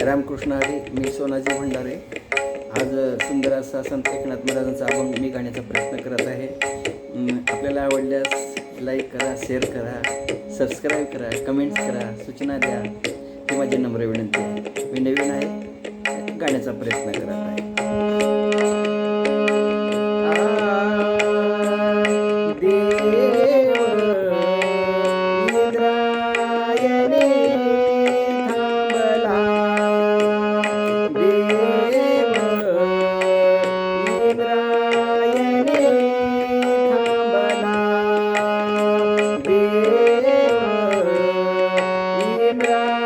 रामकृष्ण हरी मी सोनाजी भंडारे. आज सुंदर असा संत एकनाथ महाराजांचा अभंग मी गाण्याचा प्रयत्न करत आहे. आपल्याला आवडल्यास लाईक करा शेअर करा सबस्क्राईब करा कमेंट्स करा सूचना द्या. ही माझी नम्र विनंती आहे. मी नवीन आहे गाण्याचा प्रयत्न करत आहे. Bye.